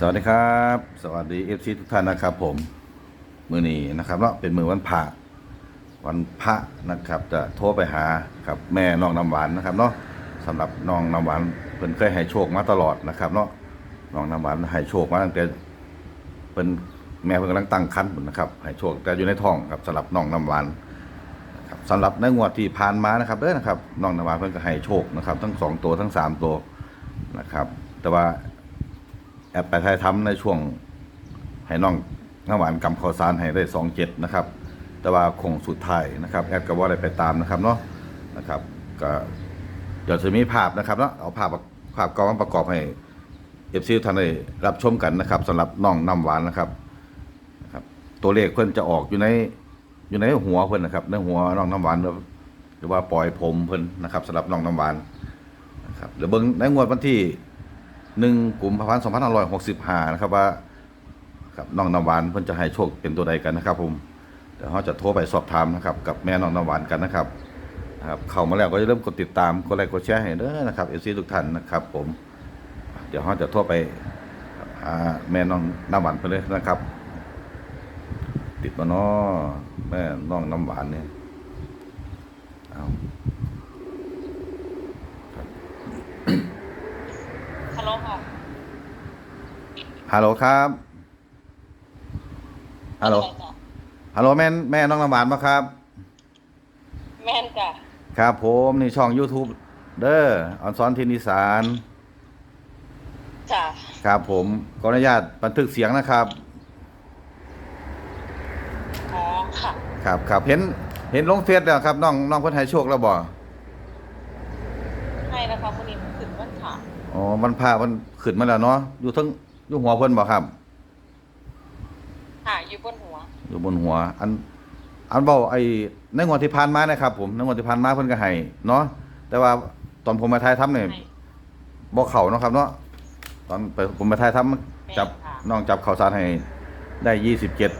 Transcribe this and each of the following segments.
สวัสดีครับ สวัสดีเอฟซีทุกท่านนะครับผมมือนี้นะครับเนาะเป็นมือวันพระวันพระนะครับ จะโทรไปหาครับแม่น้องน้ำหวานนะครับเนาะสำหรับน้องน้ำหวานเพิ่นเคยให้โชคมาตลอดนะครับเนาะน้องน้ำหวานให้โชคมาตั้งแต่เพิ่นแม่เพิ่นกำลังตั้งครรภ์นะครับให้โชคแต่อยู่ในท้องครับสำหรับน้องน้ำหวานนะครับสำหรับในงวดที่ผ่านมานะครับเด้อนะครับน้องน้ำหวานเพิ่นก็ให้โชคนะครับ ทั้งสองตัวทั้งสามตัวนะครับ แต่ว่า แอดไปไทยทำในช่วงให้น้องน้ำหวานกำข้าวสารให้ได้สองเจ็ดนะครับ แต่ว่าคงสุดท้ายนะครับ แอดก็ว่าอะได้ไปตามนะครับเนาะนะครับ ก็เดี๋ยวจะมีภาพนะครับเนาะเอาภาพภาพกองประกอบให้เอฟซีท่านได้รับชมกันนะครับสำหรับน้องน้ำหวานนะครับนะครับ ตัวเลขเพิ่นจะออกอยู่ในอยู่ในหัวเพิ่นนะครับในหัวน้องน้ำหวานหรือว่าปล่อยผมเพิ่นนะครับสำหรับน้องน้ำหวานนะครับเดี๋ยวเบิ่งในงวดวันที่ หนึ่งกลุ่มพันสองพันห้าร้อยหกสิบห้านะครับว่าครับน้องน้ำหวานเพิ่นจะให้โชคเป็นตัวใดกันนะครับ ผมเดี๋ยวเราจะโทรไปสอบถามนะครับ กับแม่น้องน้ำหวานกันนะครับนะครับเข้ามาแล้วก็จะเริ่มกดติดตามกดไลค์กดแชร์ให้เด้อนะครับเอซีทุกท่านนะครับ ผม เดี๋ยวเราจะโทรไปหาแม่น้องน้ำหวานไปเลยนะครับ ติดมาเนาะแม่น้องน้ำหวานเนี่ยเอา ฮัลโหล ค่ะฮัลโหลครับฮัลโหลจ้ะฮัลโหลแม่นแม่น้องน้ำหวานปะครับ แม่นจ้ะครับผมนี่ช่อง YouTube เด้อออนซอนทินิสานจ้ะครับผมขออนุญาตบันทึกเสียงนะครับอ๋อค่ะครับครับเห็นเห็นลงเฟซแล้วครับน้องน้องเพิ่นให้โชคแล้วบ่ให้นะคะคนนี้ถึงวันค่ะ อ๋อมันพามันขึ้นมาแล้วเนาะอยู่ทั้งอยู่หัวเพิ่นบ่ครับ ค่ะอยู่บนหัว อยู่บนหัว อัน อันเบาไอ้ในงวดที่ผ่านมานะครับ ผมในงวดที่ผ่านมาเพิ่นก็ให้เนาะแต่ว่าตอนผมมาถ่ายทำเนี่ยให้ บ่เข้าเนาะครับ เนาะตอนไปผมมาถ่ายทำจับค่ะ น้องจับข่าวสารให้ได้ยี่สิบเจ็ด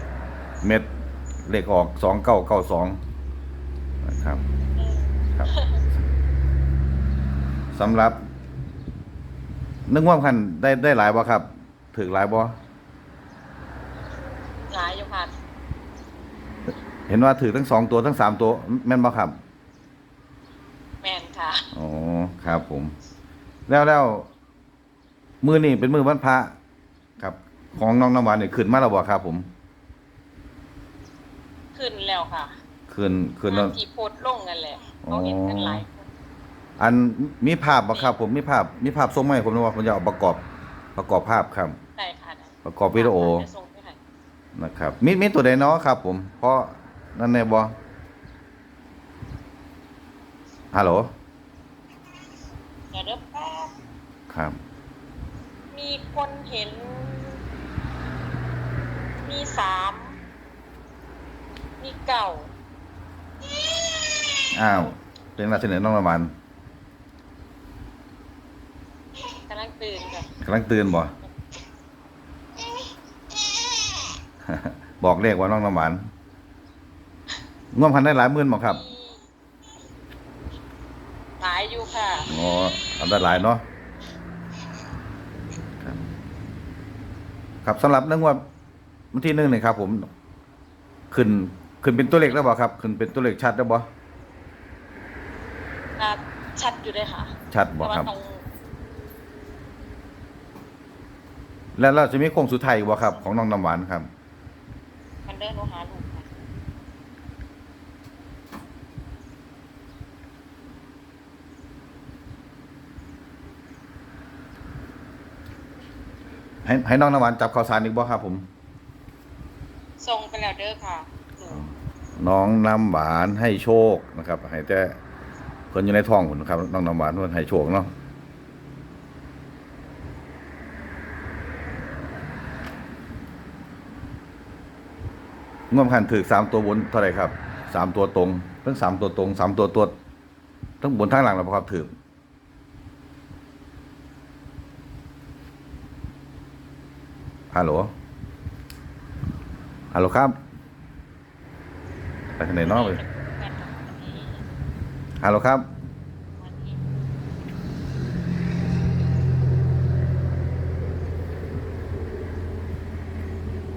เม็ดเลขออกสองเก้าเก้าสองนะครับ อืมครับ สำหรับ นึกว่าพันได้ได้หลายบ่ครับถึกหลายบ่หลายอยู่ค่ะเห็นว่าถือทั้งสองตัวทั้งสามตัว แม่นบ่ครับแม่นค่ะอ๋อครับผม แล้วแล้วมือนี่เป็นมือวันพระครับ ของน้องน้ำหวานนี่ขึ้นมาแล้วบ่ครับ ผม ขึ้นแล้วค่ะขึ้นขึ้นแล้วตามที่โพสต์ลงกันแหละเขาเห็นกันหลายคน อันมีภาพบ่ครับผมมีภาพมีภาพส่งมาให้ผมนะว่าผมจะเอาประกอบประกอบภาพครับ ได้ค่ะได้ประกอบวิดีโอจะส่งไปให้นะครับมีมีตัวใดเนาะครับ ผมเพราะนั่นแน่บ่ฮัลโหลเดี๋ยวเดี๋ยวแป๊บครับ มีคนเห็น มีสามมีเก่าอ้าวเป็นราชเนน้องละมัน กำลังตื่นค่ะ กำลังตื่นบ่ บอกเลขว่าน้องละมันง่วงพันได้หลายหมื่นบ่ครับมีหลายอยู่ค่ะ อ๋อทำได้หลายเนาะครับครับสำหรับเรื่องว่าวันที่หนึ่งนี่ครับ ผม ขึ้น ขึ้นเป็นตัวเลขแล้วบ่ครับ ขึ้นเป็นตัวเลขชัดแล้วบ่อ่าชัดอยู่เลยค่ะชัดแต่บ่ว่าครับตรง แล้วเราจะมีโค้งสุดท้ายอีกบ่ครับ ของน้องน้ำหวานครับมันเดินโลหาลูกค่ะให้ให้น้องน้ำหวานจับข่าวสารอีกบ่ครับผม ส่งไปแล้วเด้อค่ะหนูน้องน้ำหวานให้โชคนะครับให้แต่เพิ่นอยู่ในท้องผมนะครับ น้องน้ำหวานเพิ่นให้โชคเนาะ งวมขันถือสามตัวบนเท่าไรครับสามตัวตรงทั้งสามตัวตรงสามตัวตัวทั้งบนทั้งหลังแล้วบ่ครับถือฮัลโหลฮัลโหลครับไปทางไหนนอกเลยฮัลโหลครับ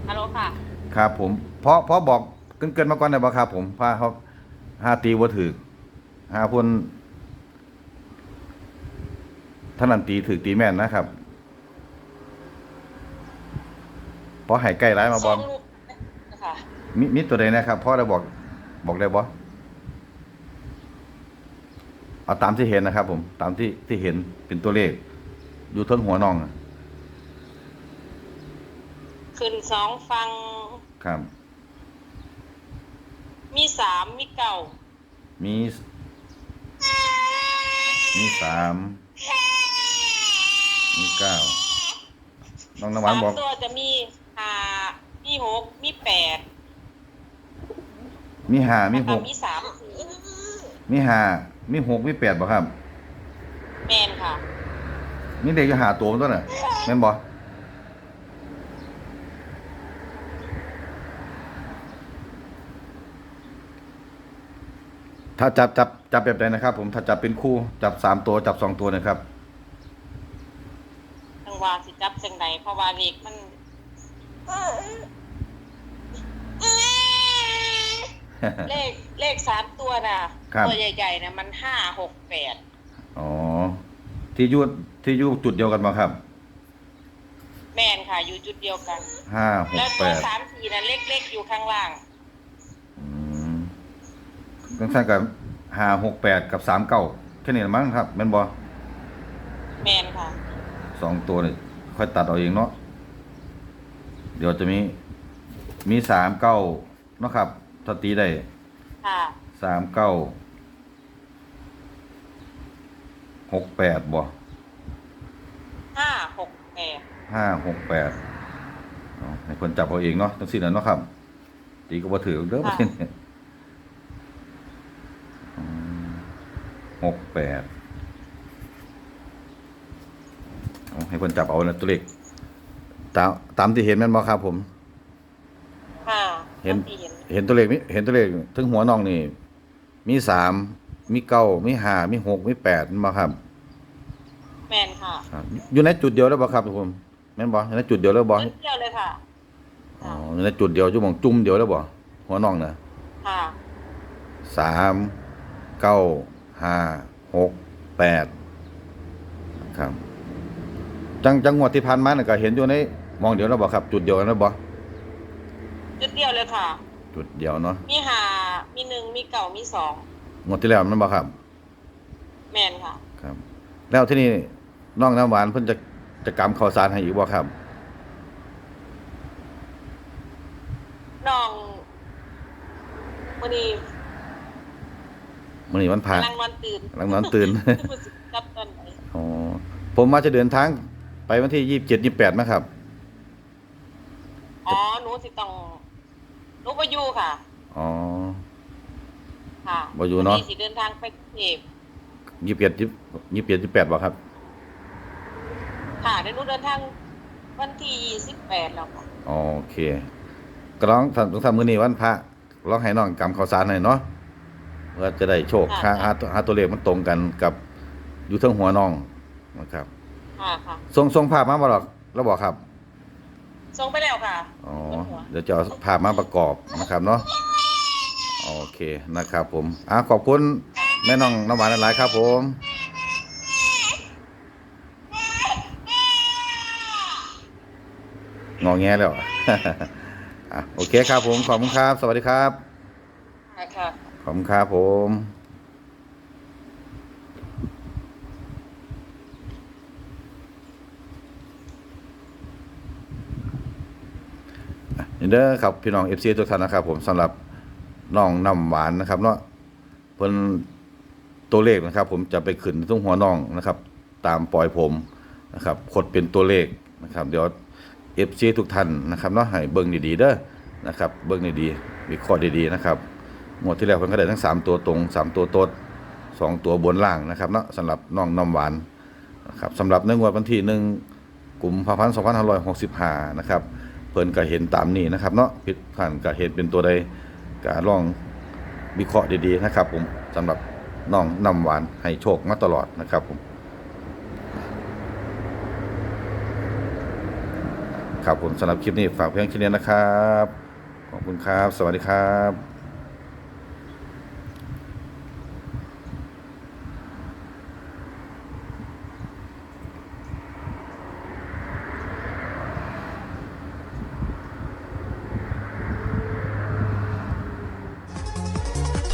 ฮัลโหลค่ะ ครับผมเพราะเพราะบอกเกินเกินๆมาก่อนได้บ่ครับผมพาเขาห้าตีบ่ถือห้าพ่นท่านันตีถือตีแม่นนะครับเพราะใหายใกล้ร้ายมาบอมสองลูกค่ะมีมีตัวใดนะครับพ่อได้บอกบอกได้บ่เอาตามที่เห็นนะครับ ผม ตามที่ที่เห็นเป็นตัวเลข อยู่เทั้งหัวน้องอะ ขึ้นสองฟัง ครับ มีสามมีเก่ามี มีสาม มีเก้า น้องน้ำหวานสามบอก ตัวจะมีห้ามีหกมีแปดมีห้ามีแล้วหก็ก มีสามสีมีห้ามีหกมีแปดบ่ครับ แมนค่ะ มีเด็กจะหาตัวมันตัวน่ะแม่นบ่ ถ้าจับจับจับแบบใดนะครับ ผมถ้าจับเป็นคู่จับสามตัวจับสองตัวนะครับทางว่าสิจับจังใดเพราะว่าเลขมันเลขเลขสามตัวน่ะครับ ตัวใหญ่ๆนะมันห้าหกแปดอ๋อที่อยูที่อยูจุดเดียวกันมาครับแมนค่ะ อยู่จุดเดียวกัน ห้าหแล้กวแปตัวดสามสีนะเล็กๆอยู่ข้างล่างอืม ก็ใช่กับห้าหกแปดกับสามเก้าแค่นี้ละมั้งครับแม่นบอแมนค่ะสองตัวนี่ค่อยตัดเอาเองเนาะเดี๋ยวจะมีมีสามเก้าเนาะครับถ้าตีได้ค่ะสามเก้าหกแปดบ่ห้าหกแปดห้าหกแปดเอาให้คนจับเอาเองเนาะทั้งสิ้นแล้วเนาะครับ ตีก็บ่ถือเด้อประเทศนี้อืมห กแปดเอาให้คนจับเอานะตัวเลขตามตามที่เห็นแม่นบ่ครับผม ค่ะเห็น ที่เห็นเห็นตัวเลขมิเห็นตัวเลขถึงหัวน้องนี่ มีสามมีเก้ามีห้ามีหกมีแปดแม่นบ่ครับแมนค่ะครับ อยู่ในจุดเดียวแล้วบ่ครับทุกคนแม่นบ่อยู่ในจุดเดียวแล้วบ่นิดเดียวเลยค่ะอ๋ออยู่ในจุดเดียวอยู่หม่องจุ่มเดียวแล้วบ่หัวน้องน่ะค่ะสามเก้า ห้าหกแปดครับ จังจังหวัดที่ผ่านมาน่ะก็เห็นอยู่ในหมองเดียวแล้วบ่ครับ จุดเดียวแล้วบ่จุดเดียวเลยค่ะ จุดเดียวเนาะมีหามีหนึ่งมีเก่ามีสองงวดที่แล้วนั่นบ่ครับ แมนค่ะ ครับ แล้วที่นี่น้องน้ำหวานเพิ่นจะจะกำข้าวสารให้อีกบ่ครับน้องวันนี้ มื้อนี้วันพระกำลังนอนตื่นกำลังนอนตื่น รู้สึกจับตอนไหนอ๋อผมมาจะเดินทางไปวันที่ยี่สิบเจ็ดยี่สิบแปดนะครับ อ๋อหนูสิต้องหนูไปอยู่ค่ะ อ๋อ ค่ะบ่อยู่เนาะวัสิเดินทางไปกรุงเทพยี่สิบเจ็ดยี่สิบเจ็ดยี่สิบแปดบ่ครับ ค่ะเดี๋ยวหนูเดินทางวันที่สิบแปดแล้วค่ะโอเคก็ร้องทำต้องทำมือนี้วันพระร้องให้น้องกำข้าวสารหน่อยเนาะ เพื่อจะได้โชคหาหาหาตัวเลขมันตรงกันกับอยู่เทั้งหัวน้องนะครับค่ะค่ะส่งส่งภาพมาบ่หรอกแล้วบอกครับ ส่งไปแล้วค่ะอ๋อบนหัวเดี๋ยวจะเอาภาพมาประกอบนะครับเนาะโอเคนะครับ ผมอะขอบคุณแม่น้องน้ำหวานหลายๆครับ ผมงอแงแล้วอะโอเคครับผมขอบคุณครับ สวัสดีครับค่ะ ค่ะขอบคุณครับผมเด้อครับพี่น้องเอฟซีทุกท่านนะครับ ผมสำหรับน้องน้ำหวานนะครับเนาะเพิ่นตัวเลขนะครับ ผมจะไปขึ้นตรงหัวน้องนะครับ ตามปล่อยผมนะครับคดเป็นตัวเลขนะครับ เดี๋ยวเอฟซีทุกท่านนะครับเนาะให้เบิ่งดีๆเด้อนะครับ เบิ่งดีๆวิเคราะห์ดีๆนะครับ หมวดที่แล้วเพิ่นก็ได้ทั้ง 3 ตัวตรง 3 ตัวโตด2ตัวบนล่างนะครับเนาะสำหรับน้องน้ำหวานนะครับสำหรับในงวดวันที่ 1กุมภาพันธ์2565นะครับเพิ่นก็เห็นตามนี้นะครับเนาะผิดผ่านก็เห็นเป็นตัวใดก็ลองวิเคราะห์ดีๆนะครับผมสำหรับน้องน้ำหวานให้โชคมาตลอดนะครับผมครับผมสำหรับคลิปนี้ฝากเพียงแค่นี้นะครับ ขอบคุณครับ สวัสดีครับ